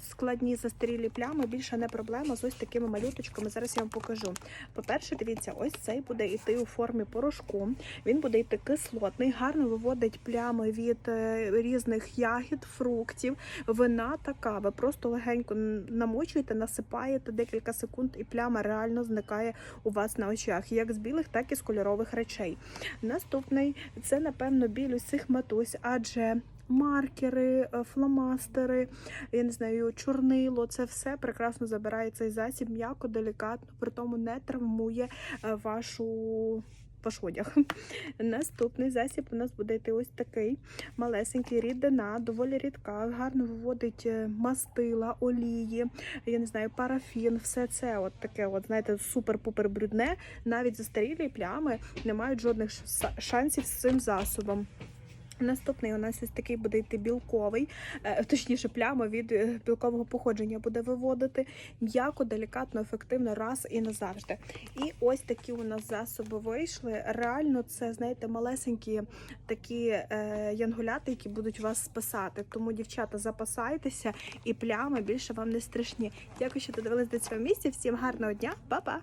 складні застарілі плями більше не проблема з ось такими малюточками. Зараз я вам покажу. По-перше, дивіться, ось цей буде йти у формі порошку. Він буде йти кислотний, гарно виводить плями від е, різних ягід, фруктів, вина та кави. Просто легенько намочуєте, насипаєте декілька секунд, і пляма реально зникає у вас на очах, як з білих, так і з кольорових речей. Наступний це, напевно, біль усіх матусь, адже маркери, е, фломастери, я не знаю, чорнило, це все прекрасно забирає цей засіб, м'яко, делікатно, при тому не травмує е, вашу. Ваш одяг. Наступний засіб у нас буде йти ось такий малесенький рідина, доволі рідка, гарно виводить е, мастила, олії, я не знаю, парафін, все це от таке, от знаєте, супер-пупер брудне. Навіть застарілі плями не мають жодних шансів з цим засобом. Наступний у нас ось такий буде йти білковий, е, точніше, пляма від е, білкового походження буде виводити м'яко, делікатно, ефективно, раз і назавжди. І ось такі у нас засоби вийшли. Реально, це знаєте, малесенькі такі е, янгуляти, які будуть вас спасати. Тому, дівчата, запасайтеся, і плями більше вам не страшні. Дякую, що додивились до цього місця. Всім гарного дня, Па-па!